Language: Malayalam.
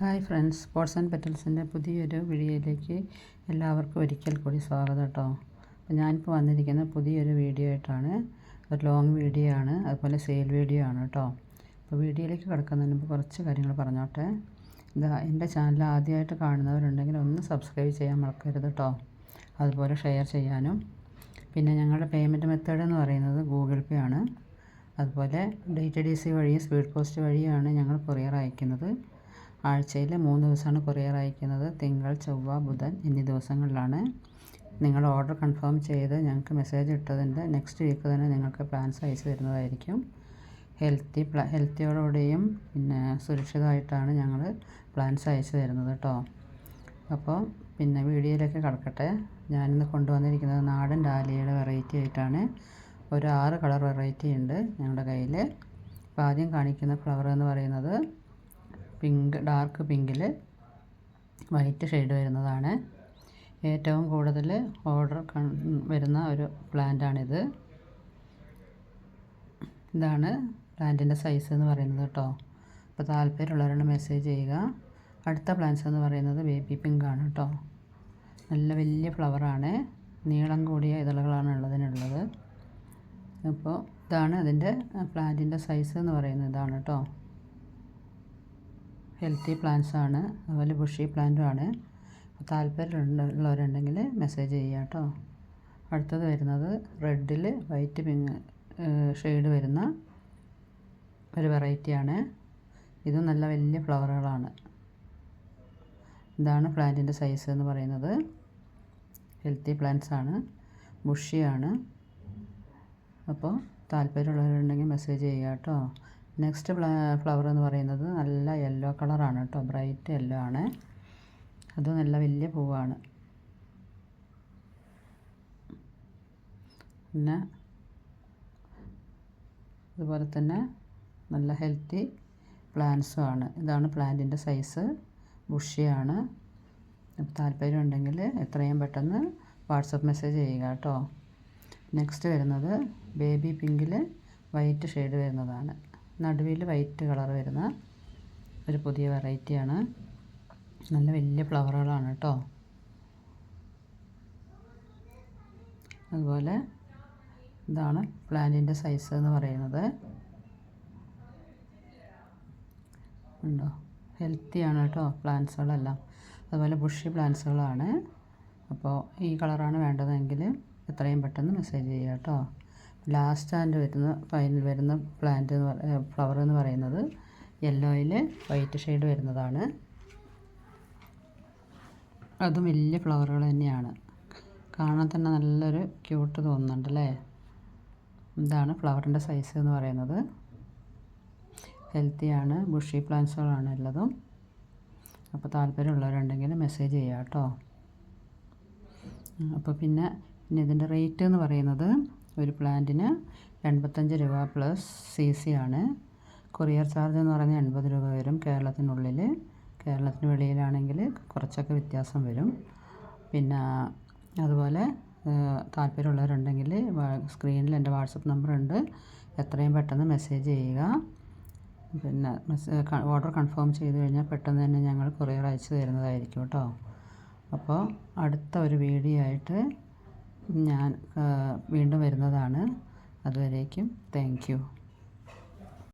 ഹായ് ഫ്രണ്ട്സ് സ്പോർട്സ് ആൻഡ് പെറ്റൽസിന്റെ പുതിയൊരു വീഡിയോയിലേക്ക് എല്ലാവർക്കും ഒരിക്കൽ കൂടി സ്വാഗതം കേട്ടോ. അപ്പോൾ ഞാനിപ്പോൾ വന്നിരിക്കുന്ന പുതിയൊരു വീഡിയോ ആയിട്ടാണ് ഒരു ലോങ് വീഡിയോ ആണ് അതുപോലെ സെയിൽ വീഡിയോ ആണ് കേട്ടോ. അപ്പോൾ വീഡിയോയിലേക്ക് കിടക്കുന്നതിന് മുമ്പ് കുറച്ച് കാര്യങ്ങൾ പറഞ്ഞോട്ടെ. ഇതാ എന്റെ ചാനൽ ആദ്യമായിട്ട് കാണുന്നവരുണ്ടെങ്കിൽ ഒന്ന് സബ്സ്ക്രൈബ് ചെയ്യാൻ മറക്കരുത് കേട്ടോ. അതുപോലെ ഷെയർ ചെയ്യാനും. പിന്നെ ഞങ്ങളുടെ പേയ്മെന്റ് മെത്തേഡ് എന്ന് പറയുന്നത് ഗൂഗിൾ പേ ആണ്. അതുപോലെ ഡി ടി ഡി സി വഴിയും സ്പീഡ് പോസ്റ്റ് വഴിയാണ് ഞങ്ങൾ കൊറിയർ അയക്കുന്നത്. ആഴ്ചയിൽ മൂന്ന് ദിവസമാണ് കൊറിയർ അയക്കുന്നത്. തിങ്കൾ ചൊവ്വ ബുധൻ എന്നീ ദിവസങ്ങളിലാണ് നിങ്ങൾ ഓർഡർ കൺഫേം ചെയ്ത് ഞങ്ങൾക്ക് മെസ്സേജ് ഇട്ടതിന്റെ നെക്സ്റ്റ് വീക്ക് തന്നെ നിങ്ങൾക്ക് പ്ലാൻസ് അയച്ചു തരുന്നതായിരിക്കും. ഹെൽത്തി പ്ലാ ഹെൽത്തിയോടുകൂടിയും പിന്നെ സുരക്ഷിതമായിട്ടാണ് ഞങ്ങൾ പ്ലാൻസ് അയച്ചു തരുന്നത് കേട്ടോ. അപ്പോൾ പിന്നെ വീഡിയോയിലേക്ക് കിടക്കട്ടെ. ഞാനിന്ന് കൊണ്ടുവന്നിരിക്കുന്നത് നാടൻ ഡാലിയയുടെ വെറൈറ്റി ആയിട്ടാണ്. ഒരു ആറ് കളർ വെറൈറ്റി ഉണ്ട് ഞങ്ങളുടെ കയ്യിൽ. അപ്പോൾ ആദ്യം കാണിക്കുന്ന ഫ്ലവർ എന്ന് പറയുന്നത് പിങ്ക് ഡാർക്ക് പിങ്കിൽ വൈറ്റ് ഷെയ്ഡ് വരുന്നതാണ്. ഏറ്റവും കൂടുതൽ ഓർഡർ വരുന്ന ഒരു പ്ലാന്റാണിത്. ഇതാണ് പ്ലാന്റിന്റെ സൈസ് എന്ന് പറയുന്നത് കേട്ടോ. അപ്പോൾ താല്പര്യമുള്ളവരാണ് മെസ്സേജ് ചെയ്യുക. അടുത്ത പ്ലാന്റ്സ് എന്ന് പറയുന്നത് ബേബി പിങ്ക് ആണ് കേട്ടോ. നല്ല വലിയ ഫ്ലവറാണ് നീളം കൂടിയ ഇതളുകളാണ് ഉള്ളതിനുള്ളത്. അപ്പോൾ ഇതാണ് അതിന്റെ പ്ലാന്റിന്റെ സൈസ് എന്ന് പറയുന്നത് ഇതാണ് കേട്ടോ. ഹെൽത്തി പ്ലാന്റ്സ് ആണ് അതുപോലെ ബുഷി പ്ലാന്റും ആണ് താല്പര്യമുള്ളവരുണ്ടെങ്കിൽ മെസ്സേജ് ചെയ്യുക കേട്ടോ. അടുത്തത് വരുന്നത് റെഡിൽ വൈറ്റ് പിങ്ക് ഷെയ്ഡ് വരുന്ന ഒരു വെറൈറ്റിയാണ്. ഇതും നല്ല വലിയ ഫ്ലവറുകളാണ്. ഇതാണ് പ്ലാന്റിന്റെ സൈസ് എന്ന് പറയുന്നത്. ഹെൽത്തി പ്ലാന്റ്സ് ആണ് ബുഷിയാണ്. അപ്പോൾ താല്പര്യമുള്ളവരുണ്ടെങ്കിൽ മെസ്സേജ് ചെയ്യുക കേട്ടോ. നെക്സ്റ്റ് ഫ്ലവർ എന്ന് പറയുന്നത് നല്ല യെല്ലോ കളറാണ് കേട്ടോ ബ്രൈറ്റ് യെല്ലോ ആണ്. അത് നല്ല വലിയ പൂവാണ്. പിന്നെ അതുപോലെ തന്നെ നല്ല ഹെൽത്തി പ്ലാന്റ്സും ആണ്. ഇതാണ് പ്ലാന്റിന്റെ സൈസ് ബുഷിയാണ് താല്പര്യം ഉണ്ടെങ്കിൽ എത്രയും പെട്ടെന്ന് വാട്സപ്പ് മെസ്സേജ് ചെയ്യുക കേട്ടോ നെക്സ്റ്റ് വരുന്നത് ബേബി പിങ്കിൽ വൈറ്റ് ഷെയ്ഡ് വരുന്നതാണ്. നടുവിൽ വൈറ്റ് കളർ വരുന്ന ഒരു പുതിയ വെറൈറ്റിയാണ്. നല്ല വലിയ ഫ്ലവറുകളാണ് കേട്ടോ അതുപോലെ ഇതാണ് പ്ലാന്റിന്റെ സൈസ് എന്ന് പറയുന്നത്. ഉണ്ടോ? ഹെൽത്തിയാണ് കേട്ടോ പ്ലാന്റ്സുകളെല്ലാം. അതുപോലെ ബുഷി പ്ലാന്റ്സുകളാണ്. അപ്പോൾ ഈ കളറാണ് വേണ്ടതെങ്കിൽ എത്രയും പെട്ടെന്ന് മെസ്സേജ് ചെയ്യുക കേട്ടോ ലാസ്റ്റ് ആൻഡ് വരുന്ന ഫൈനൽ വരുന്ന പ്ലാന്റ് എന്ന് ഫ്ലവർ എന്ന് പറയുന്നത് യെല്ലോയിൽ വൈറ്റ് ഷെയ്ഡ് വരുന്നതാണ്. അതും വലിയ ഫ്ലവറുകൾ തന്നെയാണ്. കാണാൻ തന്നെ നല്ലൊരു ക്യൂട്ട് തോന്നുന്നുണ്ട് അല്ലേ? ഇതാണ് ഫ്ലവറിന്റെ സൈസ് എന്ന് പറയുന്നത്. ഹെൽത്തിയാണ് ബുഷി പ്ലാന്റ്സുകളാണ് ഉള്ളതും അപ്പോൾ താല്പര്യമുള്ളവരുണ്ടെങ്കിൽ മെസ്സേജ് ചെയ്യാം കേട്ടോ അപ്പോൾ പിന്നെ പിന്നെ ഇതിന്റെ റേറ്റ് എന്ന് പറയുന്നത് ഒരു പ്ലാന്റിന് എൺപത്തഞ്ച് രൂപ പ്ലസ് സി സി ആണ്. കൊറിയർ ചാർജ് എന്ന് പറഞ്ഞാൽ എൺപത് രൂപ വരും കേരളത്തിനുള്ളിൽ കേരളത്തിന് വെളിയിലാണെങ്കിൽ കുറച്ചൊക്കെ വ്യത്യാസം വരും. പിന്നെ അതുപോലെ താല്പര്യമുള്ളവരുണ്ടെങ്കിൽ സ്ക്രീനിൽ എന്റെ വാട്സപ്പ് നമ്പർ ഉണ്ട്. എത്രയും പെട്ടെന്ന് മെസ്സേജ് ചെയ്യുക. പിന്നെ ഓർഡർ കൺഫേം ചെയ്ത് കഴിഞ്ഞാൽ പെട്ടെന്ന് തന്നെ ഞങ്ങൾ കൊറിയർ അയച്ചു തരുന്നതായിരിക്കും കേട്ടോ. അപ്പോൾ അടുത്ത ഒരു വീഡിയോ ആയിട്ട് ഞാൻ വീണ്ടും വരുന്നതാണ്. അതുവരേക്കും താങ്ക്